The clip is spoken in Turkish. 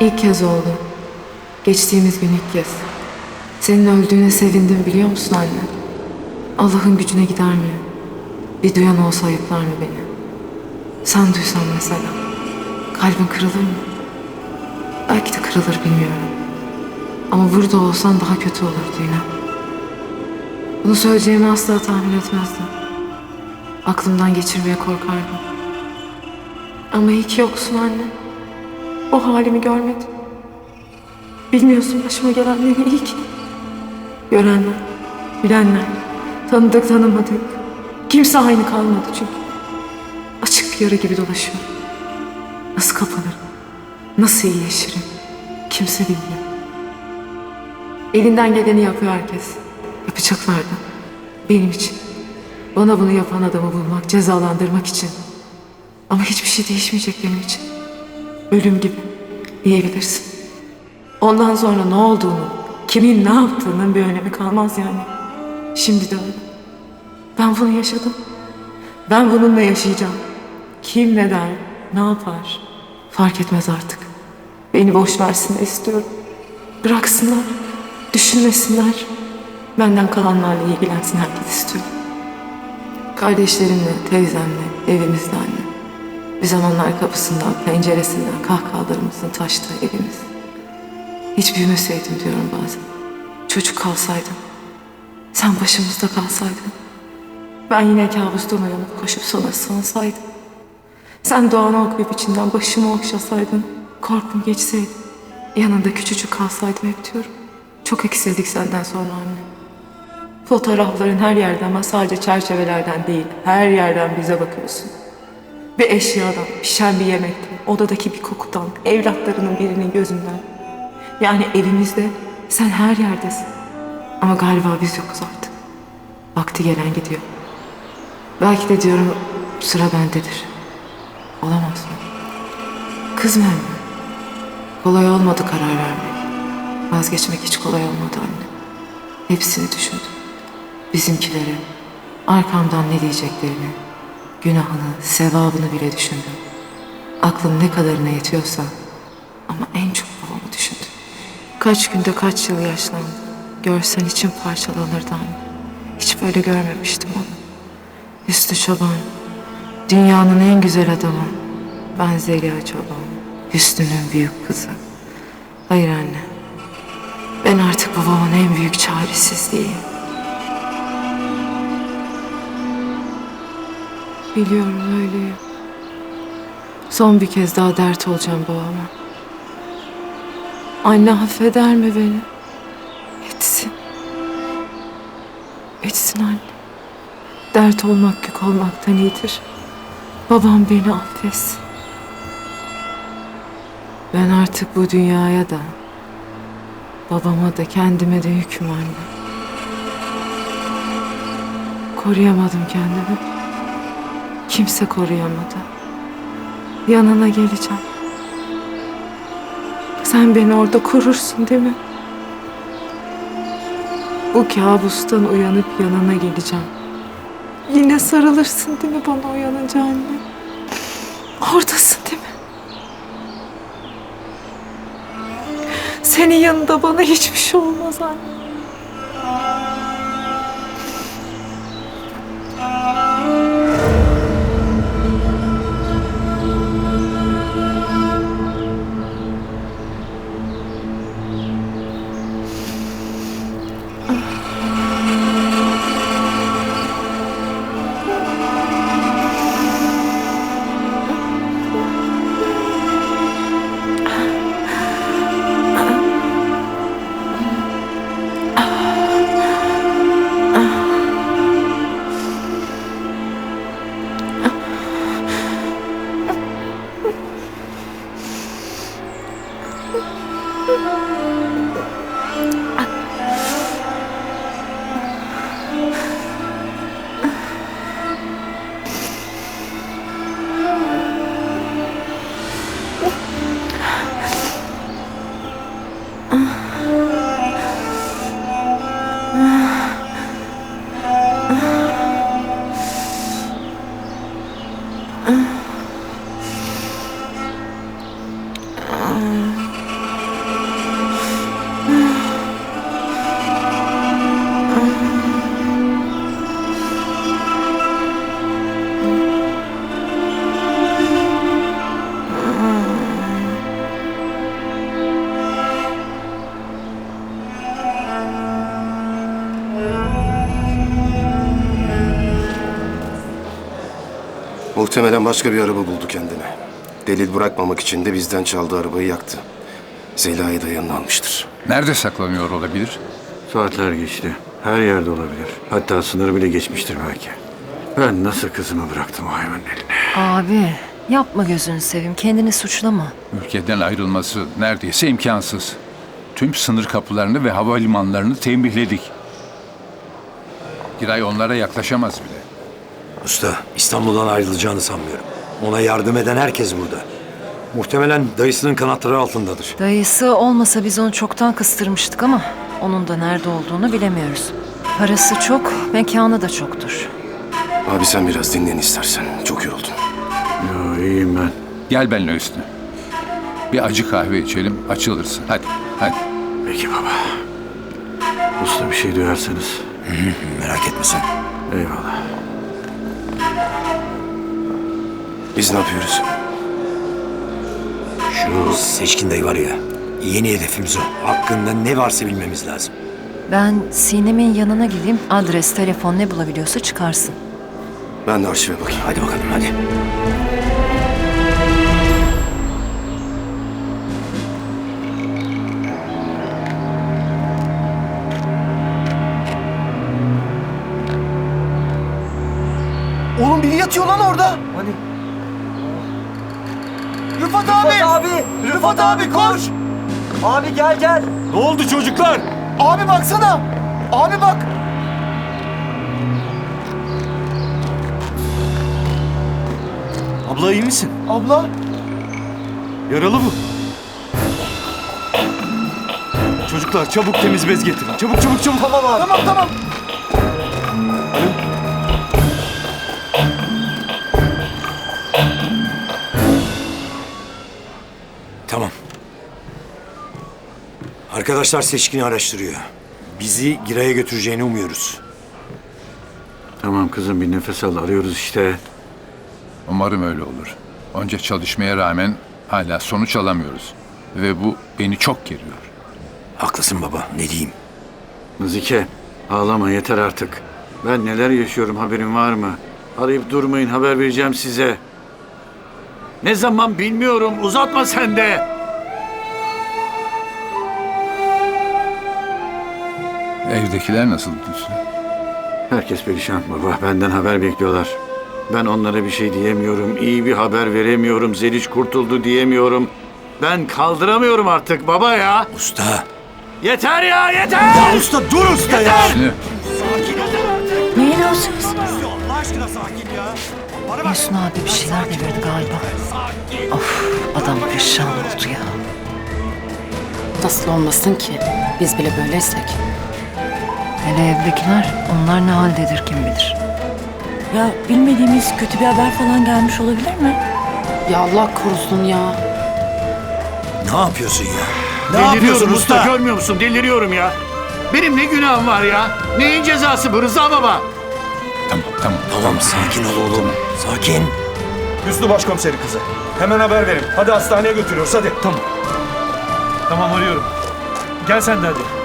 İlk kez oldu. Geçtiğimiz gün ilk kez. Senin öldüğüne sevindim biliyor musun anne? Allah'ın gücüne gider mi? Bir duyan olsa ayıplar mı beni? Sen duysan mesela. Kalbin kırılır mı? Belki de kırılır bilmiyorum. Ama burada olsan daha kötü olurdu yine. Bunu söyleyeceğimi asla tahmin etmezdim. Aklımdan geçirmeye korkardım. Ama iyi ki yoksun anne. O halimi görmedim. Bilmiyorsun başıma gelenleri iyi ki. Görenler, bilenler, tanıdık tanımadık. Kimse aynı kalmadı çünkü. Açık bir yara gibi dolaşıyorum. Nasıl kapanırım? Nasıl iyileşirim? Kimse bilmiyor. Elinden geleni yapıyor herkes. Yapacaklar da. Benim için. Bana bunu yapan adamı bulmak, cezalandırmak için. Ama hiçbir şey değişmeyecek benim için. Ölüm gibi diyebilirsin. Ondan sonra ne olduğunu, kimin ne yaptığının bir önemi kalmaz yani. Şimdi de öyle. Ben bunu yaşadım. Ben bununla yaşayacağım. Kim ne der, ne yapar fark etmez artık. Beni boş versinler istiyorum. Bıraksınlar, düşünmesinler. Benden kalanlarla ilgilensin herkes istiyorum. Kardeşlerimle, teyzemle, evimizde anne. Bir zamanlar kapısından, penceresinden kahkahalarımızın taştığı evimiz. Hiç büyümeseydim diyorum bazen. Çocuk kalsaydım. Sen başımızda kalsaydın. Ben yine kabustan uyanıp koşup sana sığınsaydım. Sen doğanı okuyup içinden başımı okşasaydın. Korkum geçseydi. Yanında küçücük kalsaydım hep diyorum. Çok eksildik senden sonra anne. Fotoğrafların her yerden ama sadece çerçevelerden değil, her yerden bize bakıyorsun. Bir eşyadan, pişen bir yemekten, odadaki bir kokudan, evlatlarının birinin gözünden. Yani evimizde sen her yerdesin. Ama galiba biz yokuz artık. Vakti gelen gidiyor. Belki de diyorum sıra bendedir. Olamaz mı? Kızma hemen. Kolay olmadı karar vermek. Vazgeçmek hiç kolay olmadı anne. Hepsini düşündüm. Bizimkileri, arkamdan ne diyeceklerini, günahını, sevabını bile düşündüm. Aklım ne kadarına yetiyorsa ama en çok babamı düşündüm. Kaç günde kaç yıl yaşlandı. Görsen için parçalanırdı anne. Hiç böyle görmemiştim onu. Üstü çoban, dünyanın en güzel adamı. Ben Zeliha çoban, Hüsnü'nün büyük kızı. Hayır anne, ben artık babamın en büyük çaresizliğiyim. Biliyorum öyleyim. Son bir kez daha dert olacağım babama. Anne affeder mi beni? Etsin. Etsin anne. Dert olmak yük olmaktan iyidir. Babam beni affetsin. Ben artık bu dünyaya da, babama da kendime de yüküm anne. Koruyamadım kendimi. Kimse koruyamadı. Yanına geleceğim. Sen beni orada korursun değil mi? Bu kabustan uyanıp yanına geleceğim. Yine sarılırsın değil mi bana uyanınca anne? Oradasın değil mi? Senin yanında bana hiçbir şey olmaz anne. Muhtemelen başka bir araba buldu kendine. Delil bırakmamak için de bizden çaldığı arabayı yaktı. Zeliha'yı da yanına almıştır. Nerede saklanıyor olabilir? Saatler geçti. Her yerde olabilir. Hatta sınırı bile geçmiştir belki. Ben nasıl kızımı bıraktım o hayvanın eline? Abi yapma gözünü seveyim kendini suçlama. Ülkeden ayrılması neredeyse imkansız. Tüm sınır kapılarını ve havalimanlarını tembihledik. Giray onlara yaklaşamaz bile. Usta, İstanbul'dan ayrılacağını sanmıyorum. Ona yardım eden herkes burada. Muhtemelen dayısının kanatları altındadır. Dayısı olmasa biz onu çoktan kıstırmıştık ama onun da nerede olduğunu bilemiyoruz. Parası çok, mekanı da çoktur. Abi sen biraz dinlen istersen. Çok yoruldun. Yo iyiyim ben. Gel benimle üstüne. Bir acı kahve içelim, açılırsın. Hadi, hadi. Peki baba. Usta bir şey duyarsanız. Merak etme sen. Eyvallah. Biz ne yapıyoruz? Şu seçkin dayı var ya, yeni hedefimiz o. Hakkında ne varsa bilmemiz lazım. Ben Sinem'in yanına gideyim. Adres, telefon ne bulabiliyorsa çıkarsın. Ben de arşive bakayım. Hadi bakalım hadi. Oğlum biri yatıyor lan orada. Hani? Rıfat abi. Rıfat abi. Rıfat abi koş. Abi gel gel. Ne oldu çocuklar? Abi baksana. Abi bak. Abla iyi misin? Abla. Yaralı bu. Çocuklar çabuk temiz bez getirin. Çabuk çabuk çabuk. Tamam abi. Tamam tamam. Tamam. Arkadaşlar seçkini araştırıyor. Bizi Giray'a götüreceğini umuyoruz. Tamam kızım bir nefes al. Arıyoruz işte. Umarım öyle olur. Onca çalışmaya rağmen hala sonuç alamıyoruz. Ve bu beni çok geriyor. Haklısın baba. Ne diyeyim? Nazike ağlama yeter artık. Ben neler yaşıyorum haberin var mı? Arayıp durmayın haber vereceğim size. Ne zaman bilmiyorum uzatma sen de. Evdekiler nasıl Hüsnü? Herkes perişan baba. Benden haber bekliyorlar. Ben onlara bir şey diyemiyorum. iyi bir haber veremiyorum. Zeliş kurtuldu diyemiyorum. Ben kaldıramıyorum artık baba ya. Usta. Yeter ya yeter. Ya usta dur usta ya. Hüsnü, Hüsnü abi bir şeyler devirdi galiba. Of adam perişan oldu ya. Nasıl olmasın ki? Biz bile böyleysek. Hele evdekiler onlar ne haldedir kim bilir. Ya bilmediğimiz kötü bir haber falan gelmiş olabilir mi? Ya Allah korusun ya. Ne yapıyorsun ya? Ne Deliriyorum yapıyorsun usta usta? görmüyor musun? Deliriyorum ya. Benim ne günahım var ya? Neyin cezası bu Rıza baba? Tamam tamam. Sakin ol oğlum. Sakin. Hüsnü başkomiseri kızı. Hemen haber verin. Hadi hastaneye götürüyoruz hadi. Tamam. Tamam arıyorum. Gel sen de hadi.